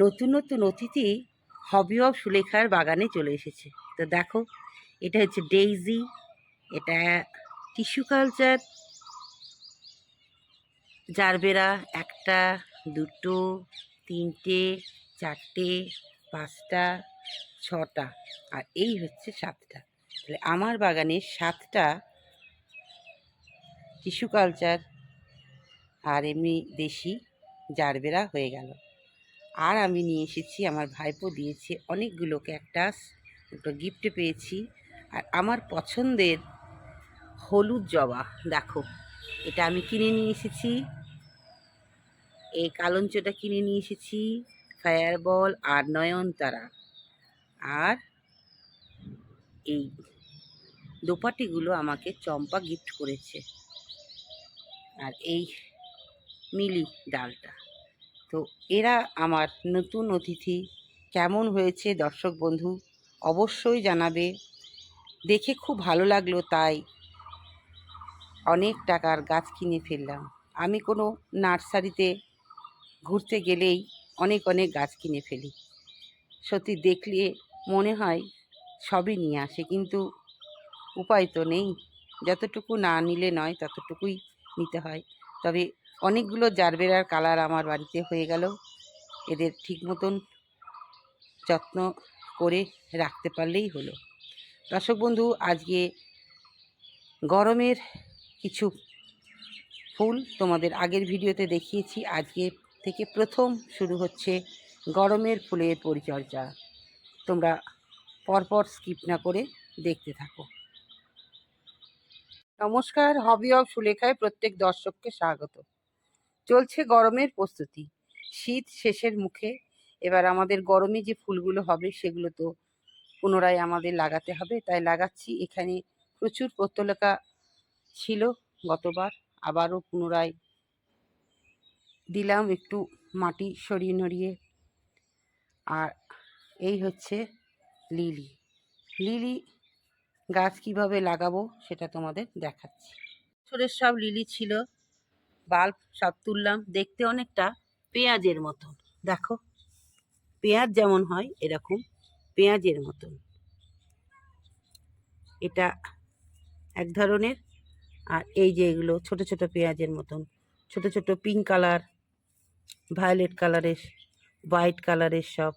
নতুন নতুন অতিথি হবি অফ সুলেখার বাগানে চলে এসেছে। তো দেখো, এটা হচ্ছে ডেইজি, এটা টিস্যু কালচার, জারবেরা একটা, দুটো, তিনটে, চারটে, পাঁচটা, ছটা, আর এই হচ্ছে সাতটা। তাহলে আমার বাগানে সাতটা টিস্যু কালচার, আর এমনি দেশি জারবেরা হয়ে গেল। আর আমি নিয়ে এসেছি, আমার ভাইপো দিয়েছে অনেকগুলো ক্যাকটাস একটা গিফটে পেয়েছি। আর আমার পছন্দের হলুদ জবা, দেখো, এটা আমি কিনে নিয়ে এসেছি। এই কালঞ্চটা কিনে নিয়ে এসেছি ফায়ার বল আর নয়নতারা। আর এই দোপাটিগুলো আমাকে চম্পা গিফট করেছে। আর এই মিলি ডালটা। তো এরা আমার নতুন অতিথি। কেমন হয়েছে দর্শক বন্ধু? অবশ্যই জানাবে। দেখে খুব ভালো লাগল তাই অনেক টাকার গাছ কিনে ফেললাম। আমি কোনো নার্সারিতে ঘুরতে গেলেই অনেক অনেক গাছ কিনে ফেলি। সত্যি দেখলে মনে হয় সবই নিয়ে আসে, কিন্তু উপায় তো নেই। যতটুকু না নিলে নয়, ততটুকুই নিতে হয়। তবে অনেকগুলো জারবেরার কালার আমার বাড়িতে হয়ে গেল। এদের ঠিক মতন যত্ন করে রাখতে পারলেই হলো। দর্শক বন্ধু, আজকে গরমের কিছু ফুল তোমাদের আগের ভিডিওতে দেখিয়েছি। আজকে থেকে প্রথম শুরু হচ্ছে গরমের ফুলের পরিচর্যা। তোমরা পরপর স্কিপ না করে দেখতে থাকো। নমস্কার, হবি অফ সুলেখায় প্রত্যেক দর্শককে স্বাগত। চলছে গরমের প্রস্তুতি। শীত শেষের মুখে। এবার আমাদের গরমে যে ফুলগুলো হবে, সেগুলো তো পুনরায় আমাদের লাগাতে হবে। তাই লাগাচ্ছি। এখানে প্রচুর পত্তলকা ছিল গতবার। আবারও পুনরায় দিলাম একটু মাটি সরিয়ে নড়িয়ে। আর এই হচ্ছে লিলি। লিলি গাছ কীভাবে লাগাবো সেটা তোমাদের দেখাচ্ছি। সব লিলি ছিল। বাল্ব সব তুললাম, দেখতে অনেকটা পেঁয়াজের মতন। দেখো, পেঁয়াজ যেমন হয় এরকম পেঁয়াজের মতন। এটা এক ধরনের, আর এই যে এগুলো ছোট ছোট পেঁয়াজের মতন। ছোট ছোট পিঙ্ক কালার ভায়োলেট কালারের হোয়াইট কালারের সব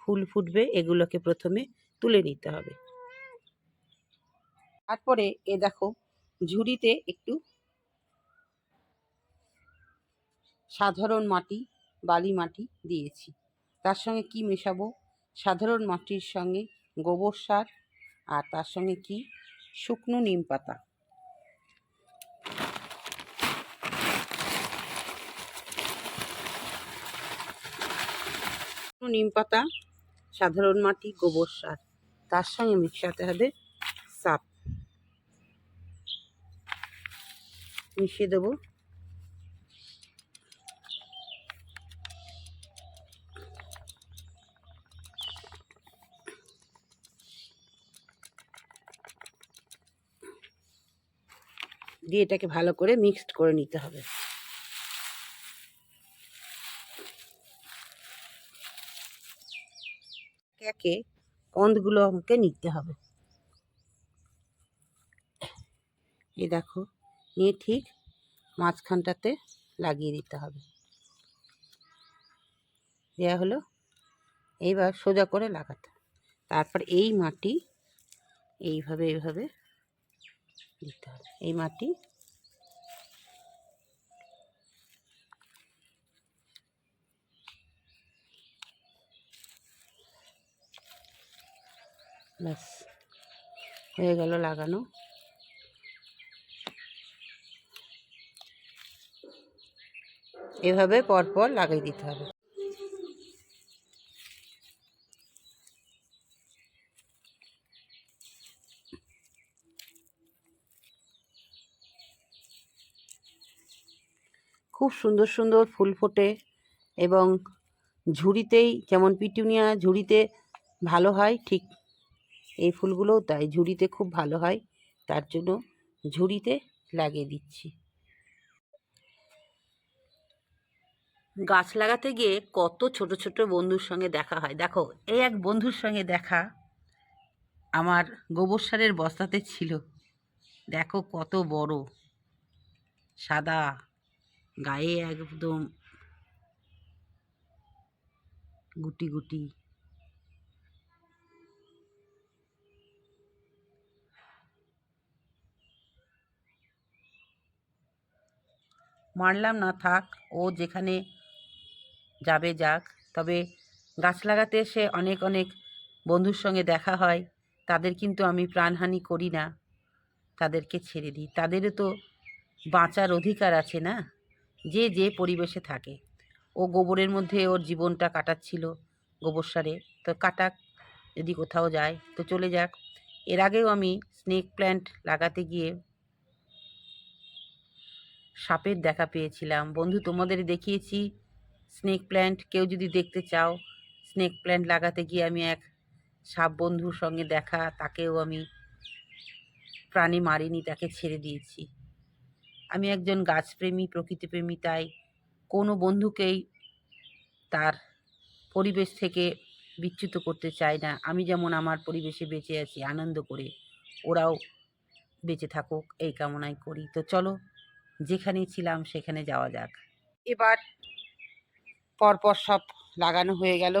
ফুল ফুটবে, এগুলোকে প্রথমে তুলে নিতে হবে। তারপরে এ দেখো, ঝুড়িতে একটু সাধারণ মাটি, বালি মাটি দিয়েছি। তার সঙ্গে কি মেশাবো? সাধারণ মাটির সঙ্গে গোবর সার আর তার সঙ্গে কি? শুকনো নিম পাতা। নিম পাতা, সাধারণ মাটি, গোবর সার। তার সঙ্গে মিশাতে হবে সাপ। মিশিয়ে দেবো। দিয়ে এটাকে ভালো করে মিক্সড করে নিতে হবে। একে কন্দগুলো আমাকে নিতে হবে। এ দেখো, নিয়ে ঠিক মাঝখানটাতে লাগিয়ে দিতে হবে। দেওয়া হলো, এইবার সোজা করে লাগাতে তারপর এই মাটি এইভাবে এইভাবে দিতে হবে। এই মাটি। ব্যাস হয়ে গেল লাগানো। এভাবে পরপর লাগিয়ে দিতে হবে। খুব সুন্দর সুন্দর ফুল ফোটে এবং ঝুড়িতেই যেমন পিটুনিয়া ঝুড়িতে ভালো হয়, ঠিক এই ফুলগুলোও তাই, ঝুড়িতে খুব ভালো হয়, তার জন্য ঝুড়িতে লাগিয়ে দিচ্ছি। গাছ লাগাতে গিয়ে কত ছোট ছোট বন্ধুর সঙ্গে দেখা হয়। দেখো, এই এক বন্ধুর সঙ্গে দেখা আমার গোবর সারের বস্তাতে ছিল। দেখো কত বড়, সাদা। গায়ে একদম গুটি গুটি। মারলাম না, থাক, ও যেখানে যাবে যাক। তবে গাছ লাগাতে এসে অনেক অনেক বন্ধুর সঙ্গে দেখা হয়। তাদের কিন্তু আমি প্রাণহানি করি না। তাদেরকে ছেড়ে দিই। তাদেরও তো বাঁচার অধিকার আছে না? যে যে পরিবেশে থাকে। ও গোবরের মধ্যে ওর জীবনটা কাটাচ্ছিল, গোবর সারে। তো কাটাক, যদি কোথাও যায়, তো চলে যাক। এর আগেও আমি স্নেক প্ল্যান্ট লাগাতে গিয়ে সাপের দেখা পেয়েছিলাম। বন্ধু তোমাদের দেখিয়েছি। স্নেক প্ল্যান্ট কেউ যদি দেখতে চাও স্নেক প্ল্যান্ট লাগাতে গিয়ে আমি এক সাপ বন্ধুর সঙ্গে দেখা, তাকেও আমি প্রাণী মারিনি, তাকে ছেড়ে দিয়েছি। আমি একজন গাছপ্রেমী, প্রকৃতিপ্রেমী, তাই কোনো বন্ধুকেই তার পরিবেশ থেকে বিচ্যুত করতে চাই না। আমি যেমন আমার পরিবেশে বেঁচে আছি, আনন্দ করে ওরাও বেঁচে থাকুক, এই কামনাই করি। তো চলো, যেখানেই ছিলাম সেখানে যাওয়া যাক। এবার পরপর সব লাগানো হয়ে গেল।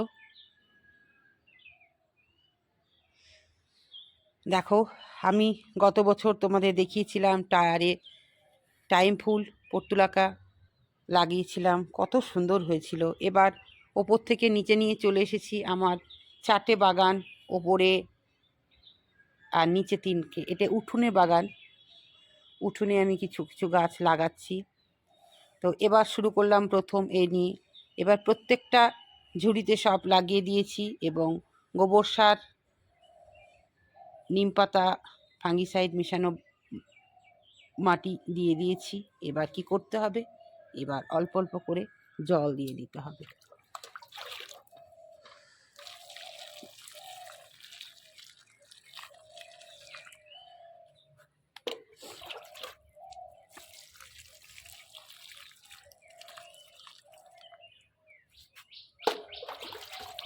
দেখো, আমি গত বছর তোমাদের দেখিয়েছিলাম টায়ারে টাইম ফুল, পর্তুলাকা লাগিয়েছিলাম। কত সুন্দর হয়েছিল। এবার ওপর থেকে নিচে নিয়ে চলে এসেছি আমার চারটে বাগান ওপরে আর নিচে তিনকে এটা উঠোনে বাগান। উঠোনে আমি কিছু কিছু গাছ লাগাচ্ছি। তো এবার শুরু করলাম প্রথম এ নিয়ে। এবার প্রত্যেকটা ঝুড়িতে সব লাগিয়ে দিয়েছি এবং গোবর সার, নিম পাতা, ফাঙ্গিসাইড মেশানো মাটি দিয়ে দিয়েছি। এবার কি করতে হবে? এবার অল্প অল্প করে জল দিয়ে দিতে হবে।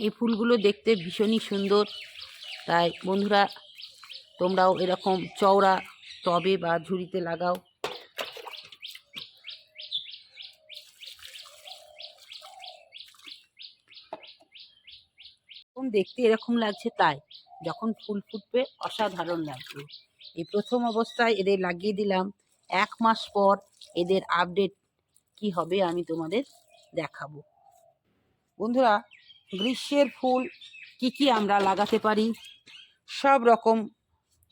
এই ফুলগুলো দেখতে ভীষণই সুন্দর। তাই বন্ধুরা, তোমরাও এরকম চওড়া টবে বা ঝুড়িতে লাগাও। দেখতে এরকম লাগছে তাই, যখন ফুল ফুটবে অসাধারণ লাগবে। এই প্রথম অবস্থায় এদের লাগিয়ে দিলাম। এক মাস পর এদের আপডেট কি হবে আমি তোমাদের দেখাবো। বন্ধুরা, গ্রীষ্মের ফুল কি কি আমরা লাগাতে পারি? সব রকম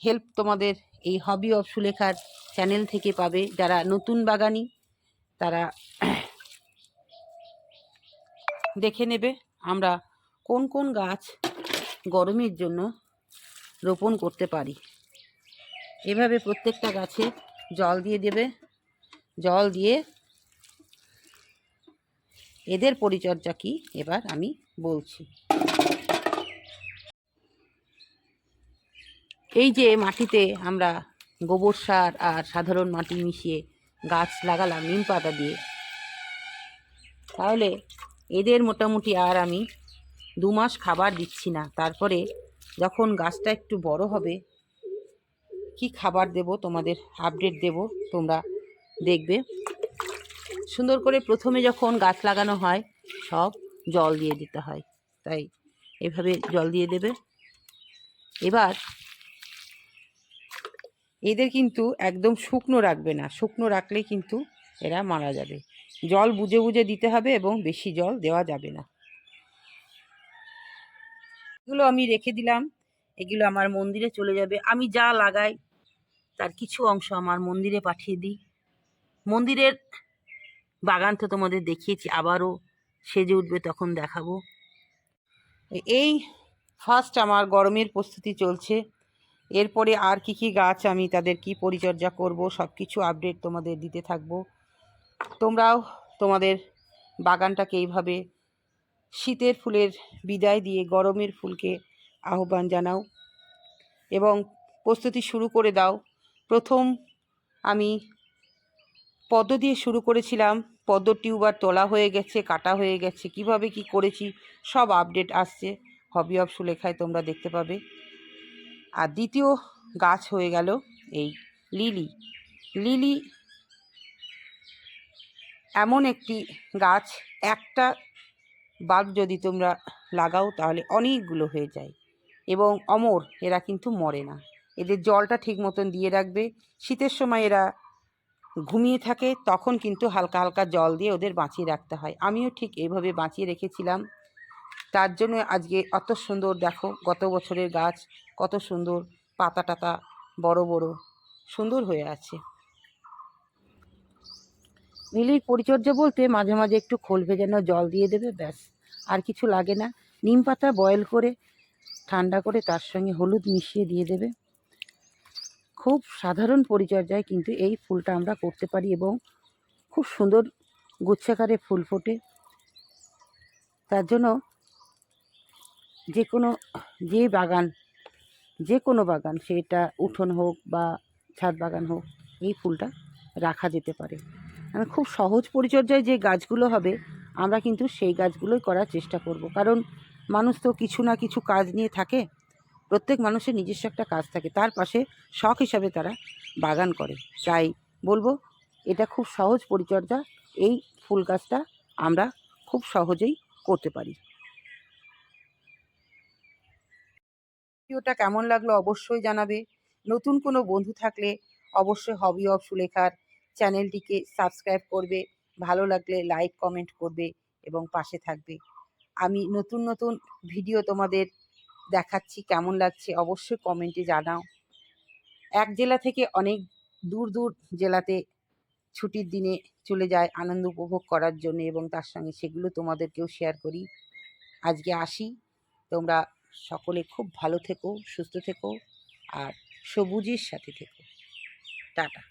হেল্প তোমাদের এই হবি অফ সুলেখার চ্যানেল থেকে পাবে। যারা নতুন বাগানি, তারা দেখে নেবে আমরা কোন কোন গাছ গরমের জন্য রোপণ করতে পারি। এভাবে প্রত্যেকটা গাছে জল দিয়ে দেবে। জল দিয়ে এদের পরিচর্যা কি এবার আমি বলছি। এই যে মাটিতে আমরা গোবর সার আর সাধারণ মাটি মিশিয়ে গাছ লাগালাম, নিম পাতা দিয়ে। তাহলে এদের মোটামুটি আর আমি দু মাস খাবার দিচ্ছি না। তারপরে যখন গাছটা একটু বড় হবে, কি খাবার দেব তোমাদের আপডেট দেব, তোমরা দেখবে। সুন্দর করে প্রথমে যখন গাছ লাগানো হয়, সব জল দিয়ে দিতে হয়। তাই এভাবে জল দিয়ে দেবে। এবার এদের কিন্তু একদম শুকনো রাখবে না। শুকনো রাখলে কিন্তু এরা মারা যাবে। জল বুঝে বুঝে দিতে হবে এবং বেশি জল দেওয়া যাবে না। এগুলো আমি রেখে দিলাম। এগুলো আমার মন্দিরে চলে যাবে। আমি যা লাগাই, তার কিছু অংশ আমার মন্দিরে পাঠিয়ে দিই। মন্দিরের বাগান তো তোমাদের দেখিয়েছি, আবারও সেজে উঠবে, তখন দেখাবো। এই ফার্স্ট আমার গরমের প্রস্তুতি চলছে। এরপরে আর কি কি গাছ আমি তাদের কি পরিচর্যা করব সব কিছু আপডেট তোমাদের দিতে থাকব। তোমরাও তোমাদের বাগানটাকে এইভাবে শীতের ফুলের বিদায় দিয়ে গরমের ফুলকে আহ্বান জানাও এবং প্রস্তুতি শুরু করে দাও। প্রথম আমি পদ্ম দিয়ে শুরু করেছিলাম, পদ্ম টিউবার তোলা হয়ে গেছে, কাটা হয়ে গেছে, কীভাবে কি করেছি সব আপডেট আসছে। হবি অফ সুলেখায় তোমরা দেখতে পাবে। আর দ্বিতীয় গাছ হয়ে গেল এই লিলি। লিলি এমন একটি গাছ, একটা বাল্ব যদি তোমরা লাগাও তাহলে অনেকগুলো হয়ে যায় এবং অমর, এরা কিন্তু মরে না। এদের জলটা ঠিক মতন দিয়ে রাখবে। শীতের সময় এরা ঘুমিয়ে থাকে, তখন কিন্তু হালকা হালকা জল দিয়ে ওদের বাঁচিয়ে রাখতে হয়। আমিও ঠিক এইভাবে বাঁচিয়ে রেখেছিলাম। তার জন্য আজকে অত সুন্দর, দেখো গত বছরের গাছ, কত সুন্দর পাতা টাতা বড় বড়, সুন্দর হয়ে আছে। লিলির পরিচর্যা বলতে মাঝে মাঝে একটু খোল ভেজানো জল দিয়ে দেবে, ব্যাস, আর কিছু লাগে না। নিম পাতা বয়েল করে, ঠান্ডা করে তার সঙ্গে হলুদ মিশিয়ে দিয়ে দেবে। খুব সাধারণ পরিচর্যায় কিন্তু এই ফুলটা আমরা করতে পারি এবং খুব সুন্দর, গুচ্ছাকারে ফুল ফোটে। তার জন্য যে কোনো যে বাগান যে কোনো বাগান, সেটা উঠোন হোক বা ছাদ বাগান হোক, এই ফুলটা রাখা যেতে পারে। মানে খুব সহজ পরিচর্যায় যে গাছগুলো হবে, আমরা কিন্তু সেই গাছগুলোই করার চেষ্টা করব। কারণ মানুষ তো কিছু না কিছু কাজ নিয়ে থাকে, প্রত্যেক মানুষের নিজস্ব একটা কাজ থাকে, তার পাশে শখ হিসাবে তারা বাগান করে। তাই বলব, এটা খুব সহজ পরিচর্যা, এই ফুল গাছটা আমরা খুব সহজেই করতে পারি। ভিডিওটা কেমন লাগল অবশ্যই জানাবে। নতুন কোনো বন্ধু থাকলে অবশ্যই হবি অফ সুলেখার চ্যানেলটিকে সাবস্ক্রাইব করবে, ভালো লাগলে লাইক, কমেন্ট করবে এবং পাশে থাকবে। আমি নতুন নতুন ভিডিও তোমাদের দেখাচ্ছি, কেমন লাগছে অবশ্যই কমেন্টে জানাও। এক জেলা থেকে অনেক দূর দূর জেলাতে ছুটির দিনে চলে যায় আনন্দ উপভোগ করার জন্য এবং তার সঙ্গে সেগুলো তোমাদেরকেও শেয়ার করি। আজকে আসি, তোমরা সকলে খুব ভালো থেকো সুস্থ থেকো আর সবুজের সাথে থেকো। টাটা।